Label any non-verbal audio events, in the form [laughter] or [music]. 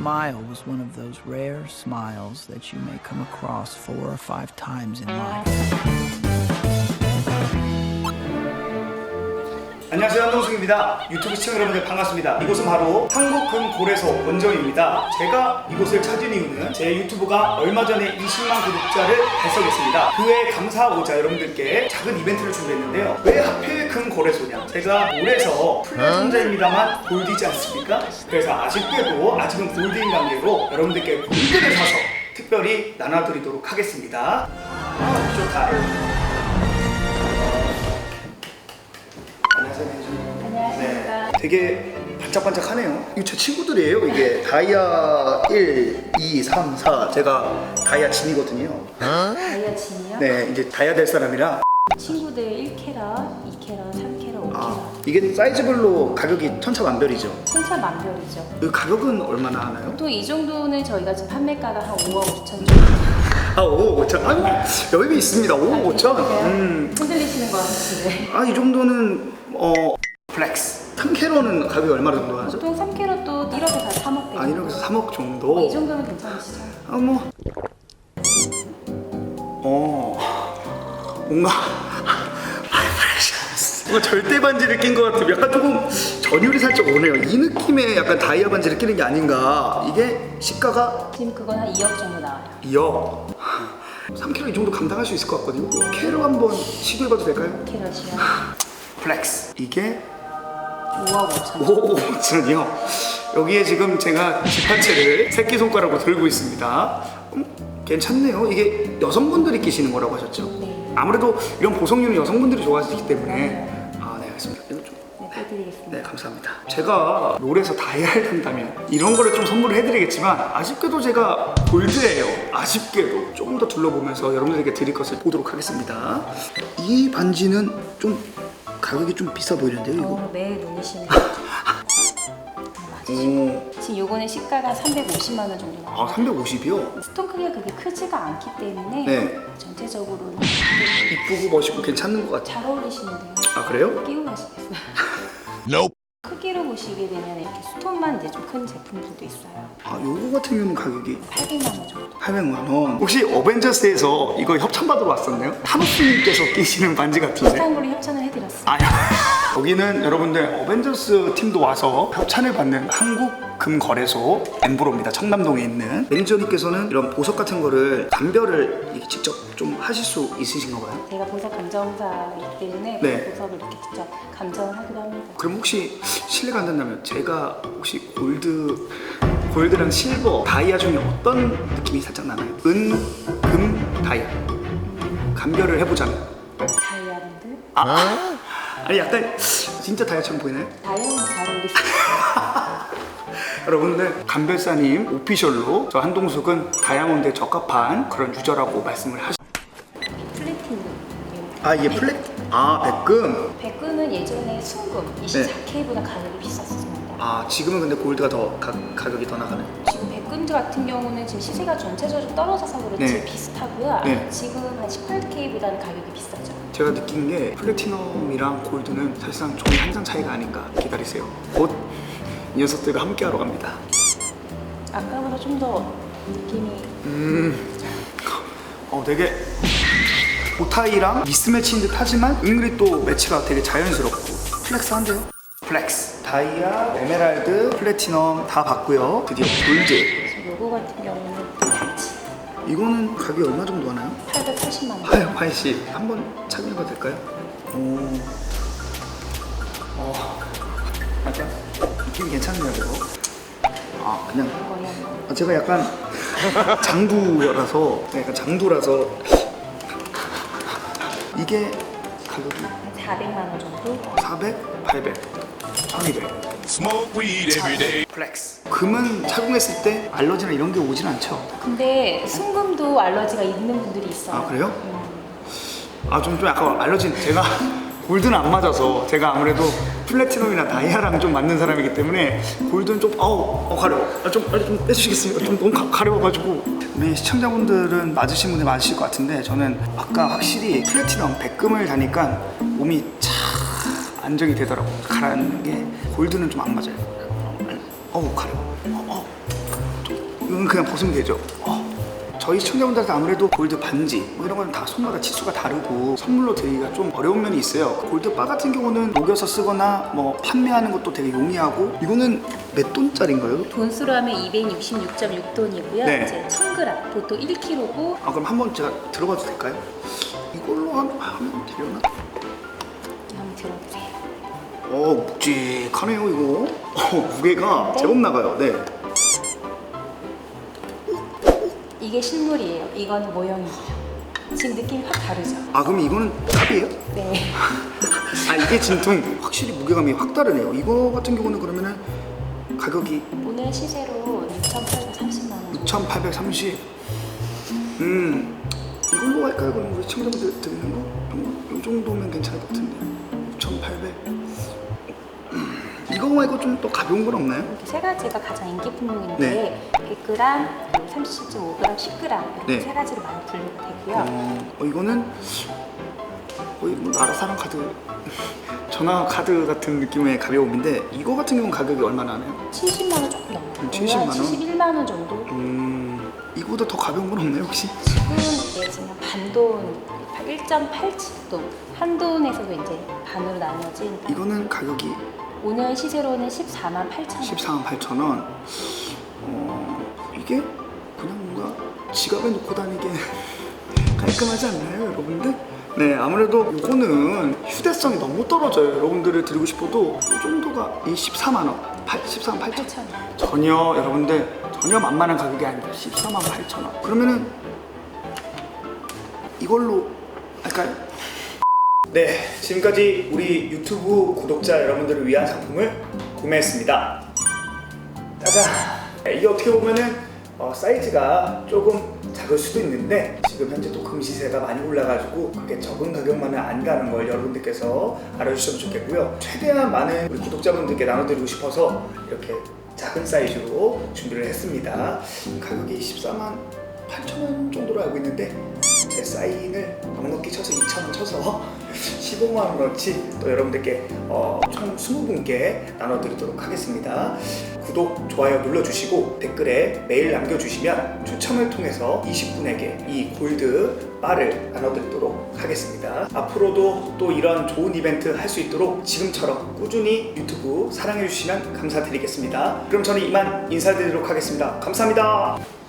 smile was one of those rare smiles that you may come across four or five times in life. 안녕하세요 한동숙입니다. 유튜브 시청자 여러분들 반갑습니다. 이곳은 바로 한국금고래소 원정입니다. 제가 이곳을 찾은 이유는 제 유튜브가 얼마 전에 20만 구독자를 달성했습니다. 그에 감사하고자 여러분들께 작은 이벤트를 준비했는데요. 왜 하필 금고래소냐 제가 올해서 플랫존자입니다만 골디지 않습니까? 그래서 아쉽게도 아직은 골드인 관계로 여러분들께 골드를 사서 특별히 나눠드리도록 하겠습니다 아 좋다 안녕하세요 안녕하십니까. 되게 반짝반짝하네요. 이거 제 친구들이에요. 이게 다이아 1, 2, 3, 4. 제가 다이아 진이거든요. 다이어친이요? 네, 이제 다이아 될 사람이라. 친구들 1캐럿, 2캐럿, 3캐럿, 5캐럿. 아, 이게 사이즈별로 가격이 천차만별이죠. 천차만별이죠. 이 가격은 얼마나 하나요? 보통 이 정도는 저희가 지금 판매가가 한 5억 5천 정도. 아, 5억 5천. 아, 여유가 있습니다. 5억 5천. 음. 흔들리시는 것 같으신데. 아, 이 정도는, 어, 플렉스. 3캐로는 가격이 얼마 정도 하죠? 보통 3캐럿도 1억에 다 3억 되고. 아, 이렇게 해서 3억 이 정도. 정도면 괜찮으시죠? 아, 뭐. 어. 뭔가. 뭔가 절대 반지를 낀 것 같아요. 약간 조금 전율이 살짝 오네요. 이 느낌의 약간 다이아 반지를 끼는 게 아닌가. 이게 시가가 지금 그건 한 2억 정도 나와요. 2억. 3kg 이 정도 감당할 수 있을 것 같거든요. 캐로 한번 시도해봐도 될까요? 캐럿이요. 플렉스. 이게 5억 5천. 5억 5천이요. 여기에 지금 제가 지판채를 새끼손가락으로 들고 있습니다. 음, 괜찮네요. 이게 여성분들이 끼시는 거라고 하셨죠? 네. 아무래도 이런 보석류는 여성분들이 좋아하시기 때문에 아, 네, 알겠습니다. 이거 좀 네, 빼드리겠습니다. 네, 감사합니다. 제가 롤에서 다이아를 한다면 이런 거를 좀 선물을 해드리겠지만 아쉽게도 제가 골드예요. 아쉽게도 조금 더 둘러보면서 여러분들에게 드릴 것을 보도록 하겠습니다. 이 반지는 좀 가격이 좀 비싸 보이는데요, 이거. 어, 네, 눈이시네. 오, 지금 요거는 시가가 350만 원 정도 나와요. 아, 350이요? 스톤 크기가 그렇게 크지가 않기 때문에 네. 전체적으로는 이쁘고 멋있고 괜찮은 것 같아요. 잘 어울리시는데요. 아, 그래요? 끼고 가시겠어요? [laughs] 크기로 보시게 되면 이렇게 스톤만 이제 좀 큰 제품들도 있어요. 아, 요거 같은 경우는 가격이 800만 원 정도. 800만 원. 혹시 어벤져스에서 이거 협찬 받으러 왔었나요? 타노스님께서 끼시는 반지 같은데? 비슷한 걸로 협찬을 해드렸어요. 아야. 여기는 여러분들 어벤져스 팀도 와서 협찬을 받는 한국 금거래소 엠브로입니다. 청담동에 있는 매니저님께서는 이런 보석 같은 거를 감별을 이렇게 직접 좀 하실 수 있으신가 봐요. 제가 보석 감정사이기 때문에 네. 보석을 이렇게 직접 감정을 하기도 합니다. 그럼 혹시 실례가 안 된다면 제가 혹시 골드 골드랑 실버 다이아 중에 어떤 느낌이 살짝 나나요? 은, 금, 다이아 감별을 해보자면 다이아몬드? 아 아니 약간 진짜 다이아처럼 보이나요? 다이아몬드 잘 어울리시죠? [laughs] 여러분들 감별사님 오피셜로 저 한동숙은 다이아몬드에 적합한 그런 유저라고 말씀을 하셨. 플래티넘. 아 이게 플랫 아 백금. 백금은 예전에 순금 24K보다 가격이 비쌌습니다. 아 지금은 근데 골드가 더 가, 가격이 더 나가는. 지금 백금드 같은 경우는 지금 시세가 전체적으로 떨어져서 그렇지 네. 비슷하고요. 네. 지금 한 18K보다는 가격이 비싸죠. 제가 느낀 게 플래티넘이랑 골드는 사실상 종이 한 장 차이가 아닌가 기다리세요. 곧 이 녀석들과 함께 하러 갑니다. 아까보다 좀 더 느낌이 음, 어 되게 오타이랑 미스매치인 듯 하지만 은근히 또 매치가 되게 자연스럽고 플렉스 한데요? 플렉스 다이아, 에메랄드, 플래티넘 다 봤고요 드디어 골드 요거 같은 경우는 이거는 가격이 얼마 정도 하나요? 880만 원. 하여 80 한번 착용해봐도 될까요? 오 어, 약간 느낌이 괜찮네요 이거 아 그냥 아, 제가 약간 장두라서 약간 장두라서 이게 가격이 400만 원 정도. 400, 800, 1200 Smoke weed every day. 플렉스 금은 착용했을 때 알러지나 이런 게 오진 않죠? 근데 순금도 알러지가 있는 분들이 있어요. 아 그래요? 음, 아 좀 좀 약간 알러지 제가 골드는 안 맞아서 제가 아무래도 플래티넘이나 다이아랑 좀 맞는 사람이기 때문에 골드는 좀 어우 어, 가려워 아, 좀 빨리 좀 빼주시겠어요? 좀 너무 가, 가려워가지고 우리 시청자분들은 맞으신 분들 많으실 것 같은데 저는 아까 확실히 플래티넘 백금을 다니까 몸이 차 안정이 되더라고 가라앉는 게 골드는 좀 안 맞아요 어우 가려워 어, 어. 이건 그냥 벗으면 되죠. 어, 저희 시청자분들한테 아무래도 골드 반지 뭐 이런 건 다 손마다 치수가 다르고 선물로 드리기가 좀 어려운 면이 있어요. 골드 바 같은 경우는 녹여서 쓰거나 뭐 판매하는 것도 되게 용이하고 이거는 몇 돈짜리인가요? 돈수로 하면 266.6돈이고요. 네. 이제 1000g, 보통 1kg고 아 그럼 한번 제가 들어봐도 될까요? 이걸로 하면, 하면 되려나? 한번 들어보세요. 어 묵직하네요 이거. 어, 무게가 제법 나가요. 네. 이게 실물이에요. 이거는 모형이에요. 지금 느낌이 확 다르죠? 아 그럼 이거는 탑이에요? 네. [laughs] 아 이게 진통 확실히 무게감이 확 다르네요. 이거 같은 경우는 그러면은 가격이 오늘 시세로 6,830만 원. 6,830. 음 이걸로 할까요? 그럼 우리 친구들 드리는 거? 이 정도면 괜찮을 것 같은데. 6,800. 음, 이거 말고 좀 또 가벼운 건 없나요? 이렇게 세 가지가 가장 인기 품목인데 네. 100g, 37.5g, 10g 이렇게 네. 세 가지로 많이 분류가 되고요. 어, 어, 이거는 거의 뭐 나라사랑 카드 [laughs] 전화 카드 같은 느낌의 가벼움인데 이거 같은 경우는 가격이 얼마나 하나요? 70만 원 조금 넘어요. 음, 70만 원? 71만 원 정도. 음 이거보다 더 가벼운 건 없나요 혹시? 지금 내지는 반돈 1.87돈 한돈에서도 이제 반으로 나눠진 이거는 가격이 오늘 시세로는 14만 8천 원. 14만 8천 원. 어, 이게 그냥 뭔가 지갑에 놓고 다니기엔 깔끔하지 않나요, 여러분들? 네, 아무래도 이거는 휴대성이 너무 떨어져요. 여러분들을 드리고 싶어도 이 정도가 이 14만 원, 8, 14만 8천 8천 원. 전혀 여러분들 전혀 만만한 가격이 아닙니다. 14만 8천 원. 그러면은 이걸로 할까요? 네, 지금까지 우리 유튜브 구독자 여러분들을 위한 상품을 구매했습니다. 짜잔! 네, 이게 어떻게 보면은 어, 사이즈가 조금 작을 수도 있는데 지금 현재 또 금시세가 많이 올라가지고 그렇게 적은 가격만은 안 가는 걸 여러분들께서 알아주시면 좋겠고요. 최대한 많은 우리 구독자분들께 나눠드리고 싶어서 이렇게 작은 사이즈로 준비를 했습니다. 가격이 14만 8천 원 정도로 알고 있는데 제 사인을 넉넉히 쳐서 2천 원 쳐서 15만 원어치 또 여러분들께 어, 총 20분께 나눠드리도록 하겠습니다. 구독, 좋아요 눌러주시고 댓글에 메일 남겨주시면 추첨을 통해서 20분에게 이 골드 바를 나눠드리도록 하겠습니다. 앞으로도 또 이런 좋은 이벤트 할 수 있도록 지금처럼 꾸준히 유튜브 사랑해주시면 감사드리겠습니다. 그럼 저는 이만 인사드리도록 하겠습니다. 감사합니다.